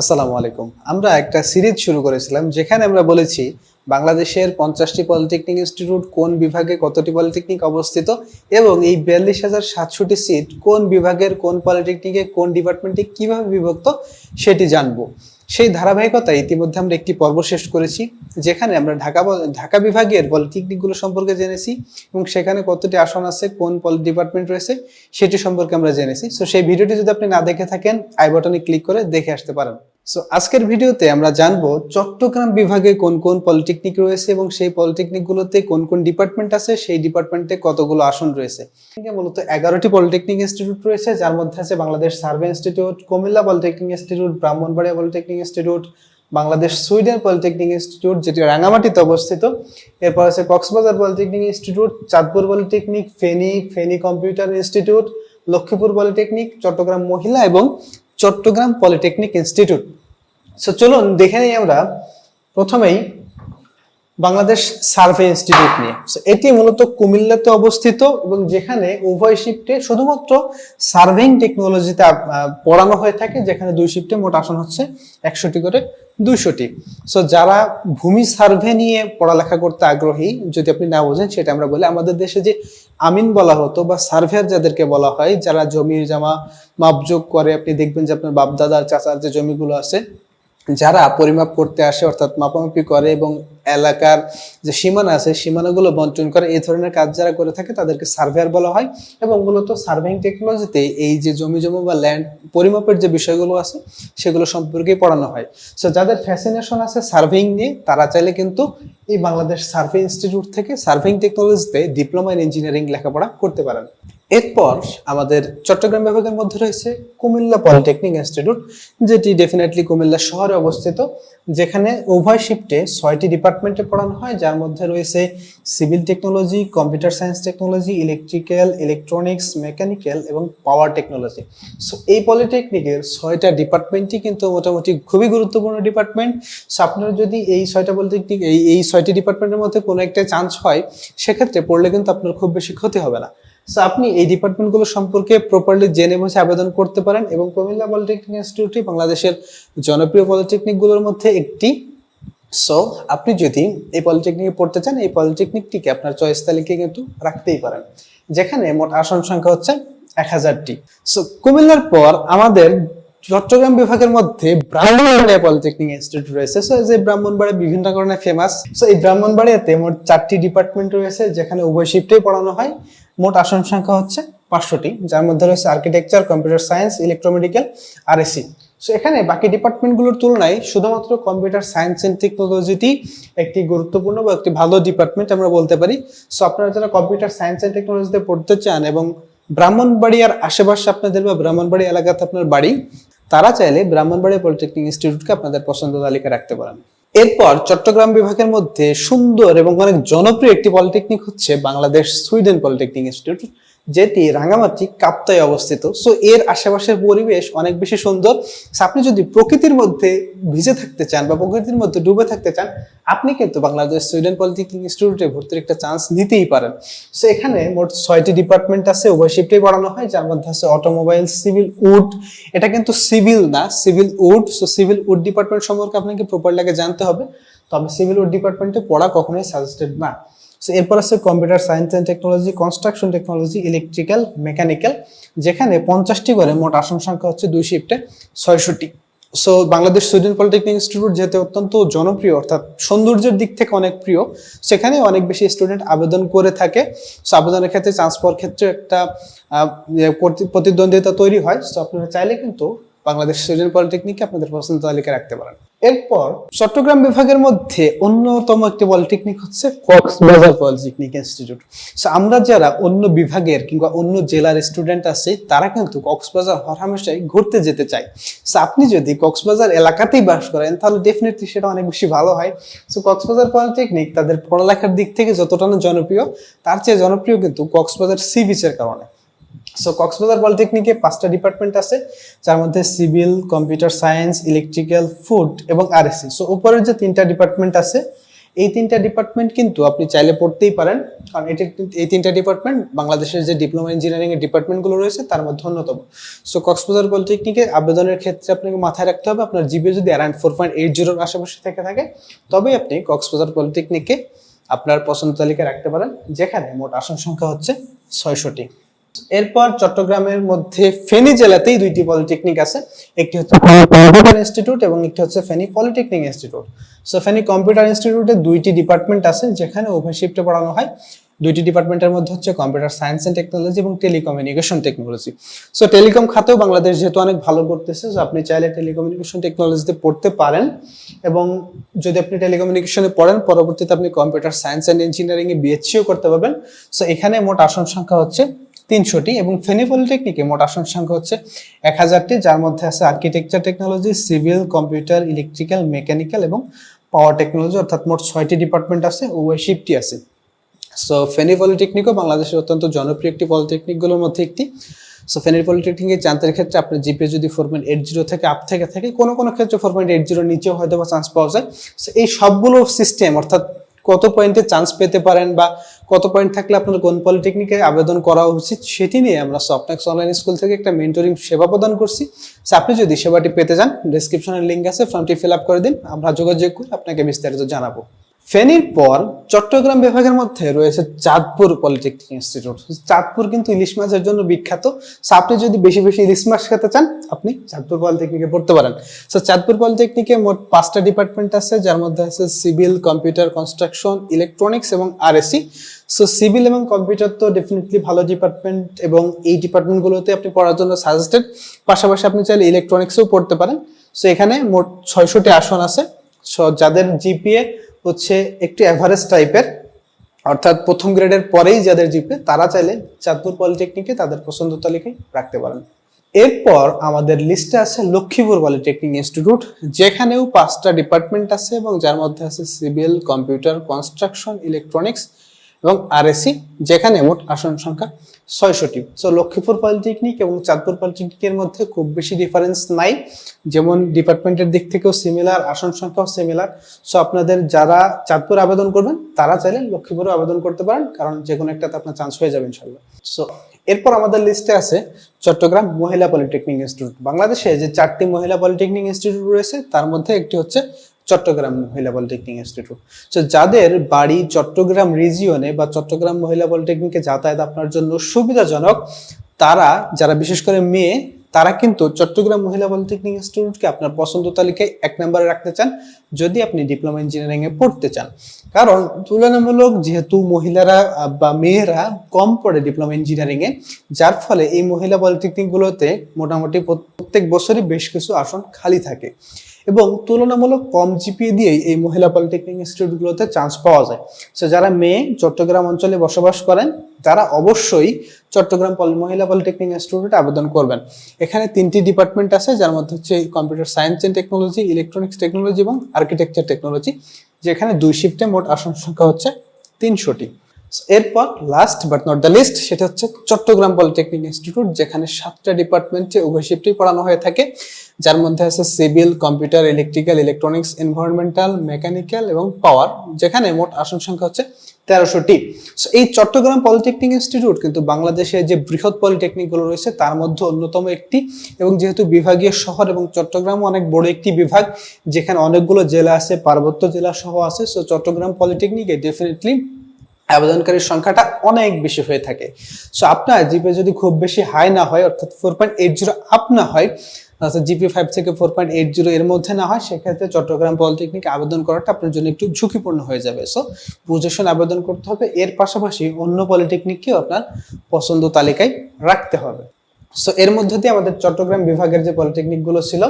আসসালামু আলাইকুম। আমরা একটা সিরিজ শুরু করেছিলাম, যেখানে আমরা বলেছি বাংলাদেশের পঞ্চাশটি পলিটেকনিক ইনস্টিটিউট কোন বিভাগে কতটি পলিটেকনিক অবস্থিত এবং এই বিয়াল্লিশ হাজার সাতশোটি সিট কোন বিভাগের কোন পলিটেকনিকে কোন ডিপার্টমেন্টে কীভাবে বিভক্ত সেটি জানব। সেই ধারাবাহিকতায় ইতিমধ্যে আমরা একটি পর্ব শেষ করেছি, যেখানে আমরা ঢাকা ঢাকা বিভাগের পলিটেকনিকগুলো সম্পর্কে জেনেছি এবং সেখানে কতটি আসন আছে, কোন পলি ডিপার্টমেন্ট রয়েছে সেটি সম্পর্কে আমরা জেনেছি। সো সেই ভিডিওটি যদি আপনি না দেখে থাকেন, আই বাটনে ক্লিক করে দেখে আসতে পারেন। সো আজকের ভিডিওতে আমরা জানব চট্টগ্রাম বিভাগে কোন কোন পলিটেকনিক রয়েছে এবং সেই পলিটেকনিক গুলোতে কোন কোন ডিপার্টমেন্ট আছে, সেই ডিপার্টমেন্টে কতগুলো আসন রয়েছে। মূলত এগারোটি পলিটেকনিক ইনস্টিটিউট রয়েছে, যার মধ্যে আছে Bangladesh survey institute, Comilla polytechnic institute Brahmanbaria polytechnic institute Bangladesh Sweden polytechnic institute যেটি রাঙামাটিতে অবস্থিত। এরপর আছে Cox's Bazar polytechnic institute Chandpur polytechnic Feni Feni computer institute Lakshmipur polytechnic Chattogram মহিলা এবং চট্টগ্রাম পলিটেকনিক ইনস্টিটিউট। সো চলুন দেখে নিই আমরা। প্রথমেই বাংলাদেশ সার্ভে ইনস্টিটিউট নিয়ে। এটি মূলত কুমিল্লাতে অবস্থিত এবং যেখানে উভয় শিফটে শুধুমাত্র সার্ভেইং টেকনোলজিতে পড়ানো হয়ে থাকে, যেখানে দুই শিফটে মোট আসন হচ্ছে একশোটি করে দুইশোটি। সো যারা ভূমি সার্ভে নিয়ে পড়ালেখা করতে আগ্রহী, যদি আপনি না বোঝেন, সেটা আমরা বলি আমাদের দেশে যে আমিন বলা হতো বা সার্ভেয়ার যাদেরকে বলা হয়, যারা জমির জামা মাপযোগ করে, আপনি দেখবেন যে আপনার বাপদাদার, চাচার যে জমিগুলো আছে যারা পরিমাপ করতে আসে, অর্থাৎ মাপামাপি করে এবং এলাকার যে সীমানা আছে, সীমানাগুলো বন্টন করে, এই ধরনের কাজ যারা করে থাকে তাদেরকে সার্ভেয়ার বলা হয় এবং মূলত সার্ভেইং টেকনোলজিতে এই যে জমি জমা বা ল্যান্ড পরিমাপের যে বিষয়গুলো আছে, সেগুলো সম্পর্কে পড়ানো হয়। সো যাদের ফ্যাসিনেশন আছে সার্ভেইং নিয়ে, তারা চাইলে কিন্তু এই বাংলাদেশ সার্ভে ইনস্টিটিউট থেকে সার্ভেইং টেকনোলজিতে ডিপ্লোমা ইন ইঞ্জিনিয়ারিং লেখাপড়া করতে পারেন। এরপর আমাদের চট্টগ্রাম বিভাগের মধ্যে রয়েছে কুমিল্লা পলিটেকনিক ইনস্টিটিউট, যেটি ডেফিনেটলি কুমিল্লা শহরে অবস্থিত, যেখানে উভয় শিফটে ছয়টি ডিপার্টমেন্টে পড়ানো হয়, যার মধ্যে রয়েছে civil technology computer science technology electrical electronics mechanical এবং পাওয়ার টেকনোলজি সো এই পলিটেকনিকের ছয়টা ডিপার্টমেন্টই কিন্তু মোটামুটি খুবই গুরুত্বপূর্ণ ডিপার্টমেন্ট সো আপনার যদি এই ছয়টা পলিটেকনিক এই এই ছয়টি ডিপার্টমেন্টের মধ্যে কোনো একটা চান্স হয়, সেক্ষেত্রে পড়লে কিন্তু আপনার খুব বেশি ক্ষতি হবে না। সো আপনি এই ডিপার্টমেন্টগুলো সম্পর্কে প্রপারলি জেনে বুঝে আবেদন করতে পারেন এবং কুমিল্লা পলিটেকনিক ইনস্টিটিউটটি বাংলাদেশের জনপ্রিয় পলিটেকনিকগুলোর মধ্যে একটি। সো আপনি যদি এই পলিটেকনিকে পড়তে চান, এই পলিটেকনিকটিকে আপনার চয়েস তালিকায় কিন্তু রাখতেই পারেন। যেখানে মোট আসন সংখ্যা হচ্ছে এক হাজারটি সো কুমিল্লার পর আমাদের চট্টগ্রাম বিভাগের মধ্যে ব্রাহ্মণবাড়িয়া পলিটেকনিক ইনস্টিটিউট রয়েছে। সো যে ব্রাহ্মণবাড়িয়া বিভিন্ন কারণে ফেমাস সো এই ব্রাহ্মণবাড়িয়াতে মোট চারটি ডিপার্টমেন্ট রয়েছে, যেখানে উভয় শিফটেই পড়ানো হয়। মোট আসন সংখ্যা হচ্ছে পাঁচশোটি, যার মধ্যে রয়েছে architecture computer science electromedical R AC so এখানে বাকি ডিপার্টমেন্টগুলোর তুলনায় শুধুমাত্র কম্পিউটার সায়েন্স এন্ড টেকনোলজিটি একটি গুরুত্বপূর্ণ বা একটি ভালো ডিপার্টমেন্ট আমরা বলতে পারি। সো আপনারা যারা কম্পিউটার সায়েন্স এন্ড টেকনোলজিতে পড়তে চান এবং ব্রাহ্মণবাড়িয়ার আশেপাশে আপনাদের বা ব্রাহ্মণবাড়ি এলাকাতে আপনার বাড়ি, তারা চাইলে ব্রাহ্মণবাড়িয়া পলিটেকনিক ইনস্টিটিউটকে আপনাদের পছন্দ তালিকা রাখতে পারেন। এরপর চট্টগ্রাম বিভাগের মধ্যে সুন্দর এবং অনেক জনপ্রিয় একটি পলিটেকনিক হচ্ছে বাংলাদেশ সুইডেন পলিটেকনিক ইনস্টিটিউট যেটি রাঙামাটি কাপ্তায় অবস্থিত। সো এর আশেপাশের পরিবেশ অনেক বেশি সুন্দর। আপনি যদি প্রকৃতির মধ্যে ভিজে থাকতে চান বা প্রকৃতির মধ্যে ডুবে থাকতে চান, আপনি কিন্তু বাংলাদেশ সুইডেন পলিটেকনিক ইনস্টিটিউটে ভর্তির একটা চান্স নিতেই পারেন। সো এখানে মোট ছয়টি ডিপার্টমেন্ট আছে, উভয় শিফটে পড়ানো হয়, যার মধ্যে আছে অটোমোবাইল সিভিল উড এটা কিন্তু সিভিল না civil wood so civil wood department সম্পর্কে আপনাকে প্রপারলি আগে জানতে হবে। তবে সিভিল উড ডিপার্টমেন্টে পড়া কখনোই সাজেস্টেড না। সো এরপর আছে computer science and technology construction technology electrical mechanical যেখানে পঞ্চাশটি করে মোট আসন সংখ্যা হচ্ছে দুই শিফটে ছয়শটি so Bangladesh Sweden polytechnic institute যেহেতু অত্যন্ত জনপ্রিয়, অর্থাৎ সৌন্দর্যের দিক থেকে অনেক প্রিয়, সেখানে অনেক বেশি স্টুডেন্ট আবেদন করে থাকে। সো আবেদনের ক্ষেত্রে চান্স পাওয়ার ক্ষেত্রে একটা প্রতিদ্বন্দ্বিতা তৈরি হয়। সো আপনারা চাইলে কিন্তু বাংলাদেশ সুইডেন পলিটেকনিককে আপনাদের পছন্দ তালিকা রাখতে পারেন। এরপর চট্টগ্রাম বিভাগের মধ্যে অন্যতম একটি পলিটেকনিক হচ্ছে কক্সবাজার পলিটেকনিক ইনস্টিটিউট। সো আমরা যারা অন্য বিভাগের কিংবা অন্য জেলার স্টুডেন্ট আছে, তারা কিন্তু কক্সবাজার হরহামেশাই ঘুরতে যেতে চায়। সো আপনি যদি কক্সবাজার এলাকাতেই বাস করেন, তাহলে ডেফিনেটলি সেটা অনেক বেশি ভালো হয়। সো কক্সবাজার পলিটেকনিক তাদের পড়ালেখার দিক থেকে যতটা জনপ্রিয়, তার চেয়ে জনপ্রিয় কিন্তু কক্সবাজার সি বিচের কারণে। সো কক্সবাজার পলিটেকনিকে পাঁচটা ডিপার্টমেন্ট আছে, যার মধ্যে civil computer science electrical food এবং আরএসসি সো উপরের যে তিনটা ডিপার্টমেন্ট আছে, এই তিনটা ডিপার্টমেন্ট কিন্তু আপনি চাইলে পড়তেই পারেন। কারণ এটি এই তিনটা ডিপার্টমেন্ট বাংলাদেশের যে ডিপ্লোমা ইঞ্জিনিয়ারিং এর ডিপার্টমেন্টগুলো রয়েছে, তার মধ্যে অন্যতম। সো কক্সবাজার পলিটেকনিকে আবেদনের ক্ষেত্রে আপনাকে মাথায় রাখতে হবে, আপনার জিপিএ যদি অ্যারাউন্ড ফোর পয়েন্ট এইট জিরোর আশেপাশে থেকে থাকে, তবেই আপনি কক্সবাজার পলিটেকনিকে আপনার পছন্দ তালিকায় রাখতে পারেন, যেখানে মোট আসন সংখ্যা হচ্ছে ছয়শটি। এরপর চট্টগ্রামের মধ্যে ফেনী জেলাতেই দুইটি পলিটেকনিক আছে। একটি হচ্ছে কম্পিউটার ইনস্টিটিউট এবং একটি হচ্ছে Feni polytechnic institute. So Feni computer ইনস্টিটিউটে দুইটি ডিপার্টমেন্ট আছে যেখানে উভয় শিফটে পড়ানো হয়। দুইটি ডিপার্টমেন্টের মধ্যে হচ্ছে কম্পিউটার সায়েন্স অ্যান্ড টেকনোলজি এবং টেলিকমিউনিকেশন টেকনোলজি। সো টেলিকম খাতেও বাংলাদেশ যেহেতু অনেক ভালো করতেছে সো আপনি চাইলে টেলিকমিউনিকেশন টেকনোলজিতে পড়তে পারেন। এবং যদি আপনি টেলিকমিউনিকেশনে পড়েন, পরবর্তীতে আপনি কম্পিউটার সায়েন্স অ্যান্ড ইঞ্জিনিয়ারিং এ বিএসসিও করতে পারবেন। সো এখানে মোট আসন সংখ্যা হচ্ছে তিনশোটি এবং ফেনী পলিটেকনিকে মোট আসন সংখ্যা হচ্ছে এক হাজারটি, যার মধ্যে আছে architecture technology civil computer electrical mechanical এবং পাওয়ার টেকনোলজি অর্থাৎ মোট ছয়টি ডিপার্টমেন্ট আছে, উভয় শিফটি আছে। সো ফেনী পলিটেকনিকও বাংলাদেশের অত্যন্ত জনপ্রিয় একটি পলিটেকনিকগুলোর মধ্যে একটি। সো ফেনী পলিটেকনিকে জানতের ক্ষেত্রে আপনার জিপে যদি ফোর পয়েন্ট এইট জিরো থেকে আপ থেকে থাকে, কোনো কোনো ক্ষেত্রে ফোর পয়েন্ট এইট জিরো নিচেও হয়তো বা চান্স পাওয়া যায়। সো এই সবগুলো সিস্টেম অর্থাৎ কত পয়েন্টে চান্স পেতে পারেন বা কত পয়েন্ট থাকলে আপনার কোন পলিটেকনিকে আবেদন করা উচিত সেটি নিয়ে আমরা সফটনেক্স অনলাইন স্কুল থেকে একটা মেন্টরিং সেবা প্রদান করছি। আপনি যদি সেবাটি পেতে চান ডিসক্রিপশনের লিঙ্ক আছে ফর্মটি ফিল আপ করে দিন, আমরা যোগাযোগ করে আপনাকে বিস্তারিত জানাব। ফেনীর পর চট্টগ্রাম বিভাগের মধ্যে রয়েছে চাঁদপুর পলিটেকনিক ইনস্টিটিউট। চাঁদপুর কিন্তু ইলিশ মাছের জন্য বিখ্যাত। So, আপনি যদি বেশি বেশি ইলিশ মাছ খেতে চান আপনি চাঁদপুর পলিটেকনিকে পড়তে পারেন। সো চাঁদপুর পলিটেকনিকে মোট পাঁচটা ডিপার্টমেন্ট আছে যার মধ্যে আছে সিভিল কম্পিউটার কনস্ট্রাকশন ইলেকট্রনিক্স এবং আরএসি। সো সিভিল এবং কম্পিউটার তো ডেফিনেটলি ভালো ডিপার্টমেন্ট এবং এই ডিপার্টমেন্টগুলোতে আপনি পড়ার জন্য সাজেস্টেড পাশাপাশি আপনি চাইলে ইলেকট্রনিক্সেও পড়তে পারেন। সো এখানে মোট ছয়শটি আসন আছে। সো যাদের জিপিএ হচ্ছে একটি অ্যাভারেজ টাইপের অর্থাৎ প্রথম গ্রেডের পরেই যাদের জিপে, তারা চাইলে চাঁদপুর পলিটেকনিকে তাদের পছন্দ তালিকায় রাখতে পারেন। এরপর আমাদের লিস্টে আছে লক্ষ্মীপুর পলিটেকনিক ইনস্টিটিউট যেখানেও পাঁচটা ডিপার্টমেন্ট আছে এবং যার মধ্যে আছে সিভিল কম্পিউটার কনস্ট্রাকশন ইলেকট্রনিক্স এবং আরএসি যেখানে মোট আসন সংখ্যা ছয়শটি সো লক্ষ্মীপুর পলিটেকনিক এবং চাঁদপুর পলিটেকনিকের মধ্যে খুব বেশি ডিফারেন্স নাই। যেমন ডিপার্টমেন্টের দিক থেকেও সিমিলার আসন সংখ্যাও সিমিলার সো আপনাদের যারা চাঁদপুর আবেদন করবেন, তারা চাইলে লক্ষ্মীপুরে আবেদন করতে পারেন, কারণ যে কোনো একটাতে আপনার চান্স হয়ে যাবে ইনশাল্লাহ সো এরপর আমাদের লিস্টে আছে চট্টগ্রাম মহিলা পলিটেকনিক ইনস্টিটিউট বাংলাদেশে যে চারটি মহিলা পলিটেকনিক ইনস্টিটিউট রয়েছে, তার মধ্যে একটি হচ্ছে চট্টগ্রাম মহিলা পলিটেকনিক ইনস্টিটিউট। তো যাদের বাড়ি চট্টগ্রাম রিজিয়নে বা চট্টগ্রাম মহিলা পলিটেকনিকে যাতায়াত আপনার জন্য সুবিধাজনক, তারা, যারা বিশেষ করে মেয়ে, তারা কিন্তু চট্টগ্রাম মহিলা পলিটেকনিক ইনস্টিটিউটকে আপনার পছন্দ তালিকায় এক নম্বরে রাখতে চান, যদি আপনি ডিপ্লোমা ইঞ্জিনিয়ারিংয়ে পড়তে চান। কারণ, তুলনামূলক যেহেতু মহিলারা বা মেয়েরা কম পড়ে ডিপ্লোমা ইঞ্জিনিয়ারিংয়ে যার ফলে এই মহিলা পলিটেকনিকগুলোতে মোটামুটি প্রত্যেক বছরই বেশ কিছু আসন খালি থাকে। এবং তুলনামূলক কম জিপিএ দিয়েই এই মহিলা পলিটেকনিক ইনস্টিটিউটগুলোতে চান্স পাওয়া যায়। সো যারা মেয়ে চট্টগ্রাম অঞ্চলে বসবাস করেন, তারা অবশ্যই চট্টগ্রাম মহিলা পলিটেকনিক ইনস্টিটিউটে আবেদন করবেন। এখানে তিনটি ডিপার্টমেন্ট আছে, যার মধ্যে হচ্ছে computer science and technology, electronics technology এবং আর্কিটেকচার টেকনোলজি। যেখানে দুই শিফটে মোট আসন সংখ্যা হচ্ছে তিনশোটি। এরপর last but not the least সেটা হচ্ছে চট্টগ্রাম পলিটেকনিক ইনস্টিটিউট, যেখানে সাতটা ডিপার্টমেন্টে উভয় শিফটেই পড়ানো হয়ে থাকে। যার মধ্যে আছে civil computer electrical electronics environmental mechanical এবং পাওয়ার যেখানে মোট আসন সংখ্যা হচ্ছে তেরোশোটি। সো এই চট্টগ্রাম পলিটেকনিক ইনস্টিটিউট কিন্তু বাংলাদেশে যে বৃহৎ পলিটেকনিকগুলো রয়েছে, তার মধ্যে অন্যতম একটি এবং যেহেতু বিভাগীয় শহর এবং চট্টগ্রাম অনেক বড় একটি বিভাগ, যেখানে অনেকগুলো জেলা আছে, পার্বত্য জেলা সহ আছে। সো চট্টগ্রাম পলিটেকনিকে ডেফিনেটলি আবেদনকারীর সংখ্যাটা অনেক বেশি হয়ে থাকে। সো আপনার জিপে যদি খুব বেশি হাই না হয়, অর্থাৎ four point eight zero up না হয়, অর্থাৎ জিপি ফাইভ থেকে ফোর পয়েন্ট এইট জিরো এর মধ্যে না হয়, সেক্ষেত্রে চট্টগ্রাম পলিটেকনিক আবেদন করাটা আপনার জন্য একটু ঝুঁকিপূর্ণ হয়ে যাবে। সো প্রজেশন আবেদন করতে হবে, এর পাশাপাশি অন্য পলিটেকনিককেও আপনার পছন্দ তালিকায় রাখতে হবে। সো এর মধ্যে দিয়ে আমাদের চট্টগ্রাম বিভাগের যে পলিটেকনিকগুলো ছিল,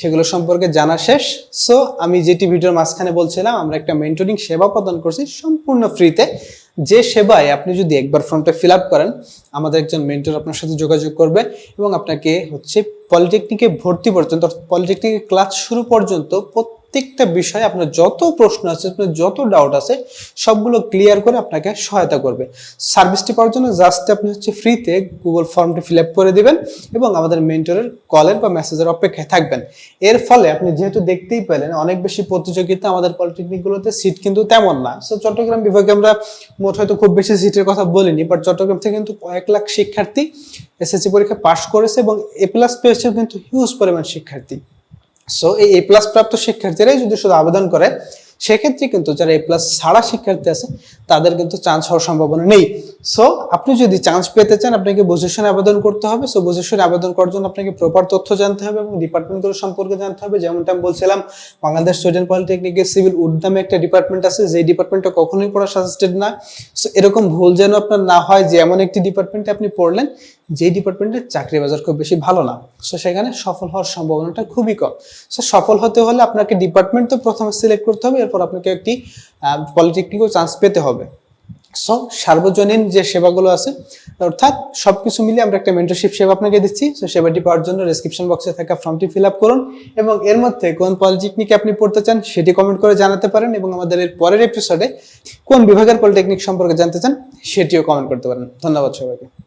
সেগুলো সম্পর্কে জানা শেষ। সো আমি যেটি ভিডিওর মাঝখানে বলছিলাম, আমরা একটা মেন্টরিং সেবা প্রদান করছি সম্পূর্ণ ফ্রিতে যে সেবায় আপনি যদি একবার ফর্মটা ফিল আপ করেন, আমাদের একজন মেন্টর আপনার সাথে যোগাযোগ করবে এবং আপনাকে হচ্ছে পলিটেকনিকে ভর্তি পর্যন্ত পলিটেকনিকের ক্লাস শুরু পর্যন্ত প্রত্যেকটা বিষয়ে আপনার যত প্রশ্ন আছে, আপনার যত ডাউট আছে, সবগুলো ক্লিয়ার করে আপনাকে সহায়তা করবে। সার্ভিসটি পাওয়ার জন্য জাস্ট আপনি হচ্ছে ফ্রিতে গুগল ফর্মটি ফিল আপ করে দিবেন এবং আমাদের মেন্টরের কলের বা মেসেজের অপেক্ষায় থাকবেন। এর ফলে আপনি যেহেতু দেখতেই পেলেন, অনেক বেশি প্রতিযোগিতা আমাদের পলিটেকনিকগুলোতে সিট কিন্তু তেমন না। সো চট্টগ্রাম বিভাগে আমরা মোট হয়তো খুব বেশি সিটের কথা বলিনি বাট চট্টগ্রাম থেকে কিন্তু কয়েক লাখ শিক্ষার্থী এসএসসি পরীক্ষা পাশ করেছে এবং এ প্লাস পেয়েছে কিন্তু হিউজ পরিমাণ শিক্ষার্থী। সো এই এ প্লাস প্রাপ্ত শিক্ষার্থীরাই যদি শুধু আবেদন করে, সেক্ষেত্রে কিন্তু যারা এ প্লাস ছাড়া শিক্ষার্থী আছে, তাদের কিন্তু চান্স হওয়ার সম্ভাবনা নেই। সো আপনি যদি চান্স পেতে চান, আপনাকে পজিশনে আবেদন করতে হবে। সো পজিশনে আবেদন করার জন্য আপনাকে প্রপার তথ্য জানতে হবে এবং ডিপার্টমেন্টগুলো সম্পর্কে জানতে হবে। যেমনটা আমি বলছিলাম, বাংলাদেশ স্টুডেন্ট পলিটেকনিকের সিভিল উদ্যমে একটা ডিপার্টমেন্ট আছে যে ডিপার্টমেন্টটা কখনোই পড়া সাজেস্টেড না। সো এরকম ভুল যেন আপনার না হয়, যে এমন একটি ডিপার্টমেন্টে আপনি পড়লেন যেই ডিপার্টমেন্টের চাকরি বাজার খুব বেশি ভালো না, সো সেখানে সফল হওয়ার সম্ভাবনাটা খুবই কম। সো সফল হতে হলে আপনাকে ডিপার্টমেন্ট তো প্রথমে সিলেক্ট করতে হবে, এরপর আপনাকে একটি পলিটেকনিকও চান্স পেতে হবে। সো সার্বজনীন যে সেবাগুলো আছে, অর্থাৎ সবকিছু মিলিয়ে আমরা একটা মেন্টরশিপ সেবা আপনাকে দিচ্ছি। সো সেবাটি পাওয়ার জন্য ডেসক্রিপশন বক্সে থাকা ফর্মটি ফিল আপ করুন এবং এর মধ্যে কোন পলিটেকনিকে আপনি পড়তে চান সেটি কমেন্ট করে জানাতে পারেন এবং আমাদের এর পরের এপিসোডে কোন বিভাগের পলিটেকনিক সম্পর্কে জানতে চান সেটিও কমেন্ট করতে পারেন। ধন্যবাদ সবাইকে।